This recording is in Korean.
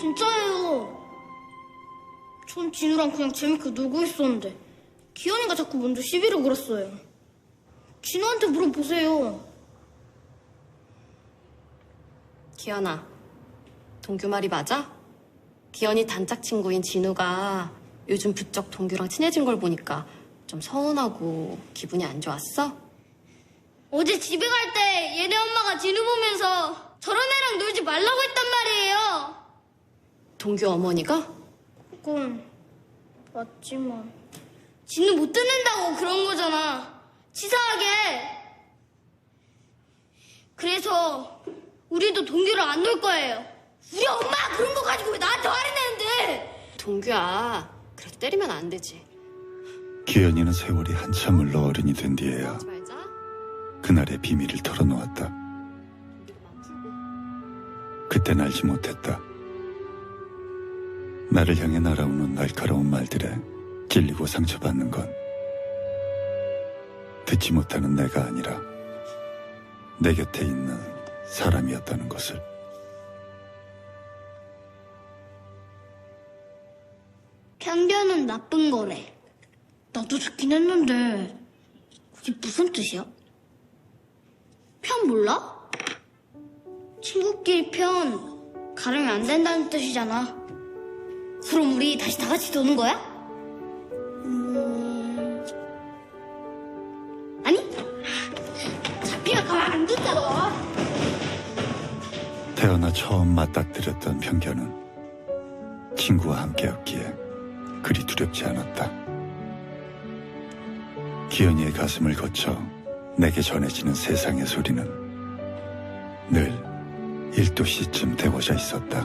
진짜예요. 전 진우랑 그냥 재밌게 놀고 있었는데 기현이가 자꾸 먼저 시비를 걸었어요. 진우한테 물어보세요. 기현아, 동규 말이 맞아? 기현이 단짝 친구인 진우가 요즘 부쩍 동규랑 친해진 걸 보니까 좀 서운하고 기분이 안 좋았어? 어제 집에 갈 때 얘네 엄마가 진우 보면서 저런 애랑 놀지 말라고 했단 말이에요. 동규 어머니가? 그건 맞지만 진우 못 듣는다고 그런 거잖아. 치사하게. 그래서 우리도 동규를 안 놀 거예요. 우리 엄마 그런 거 가지고 왜 나한테 화를 내는데? 동규야, 그래도 때리면 안 되지. 기현이는 세월이 한참 흘러 어른이 된 뒤에야 말자. 그날의 비밀을 털어놓았다. 그땐 알지 못했다. 나를 향해 날아오는 날카로운 말들에 찔리고 상처받는 건 듣지 못하는 내가 아니라 내 곁에 있는 사람이었다는 것을. 편견은 나쁜 거래. 나도 듣긴 했는데 그게 무슨 뜻이야? 편 몰라? 친구끼리 편 가르면 안 된다는 뜻이잖아. 그럼 우리 다시 다 같이 노는 거야? 음... 아니? 잡히가 가만 안 둔다. 태어나 처음 맞닥뜨렸던 편견은 친구와 함께였기에 그리 두렵지 않았다. 기현이의 가슴을 거쳐 내게 전해지는 세상의 소리는 늘 1도씨쯤 데워져 있었다.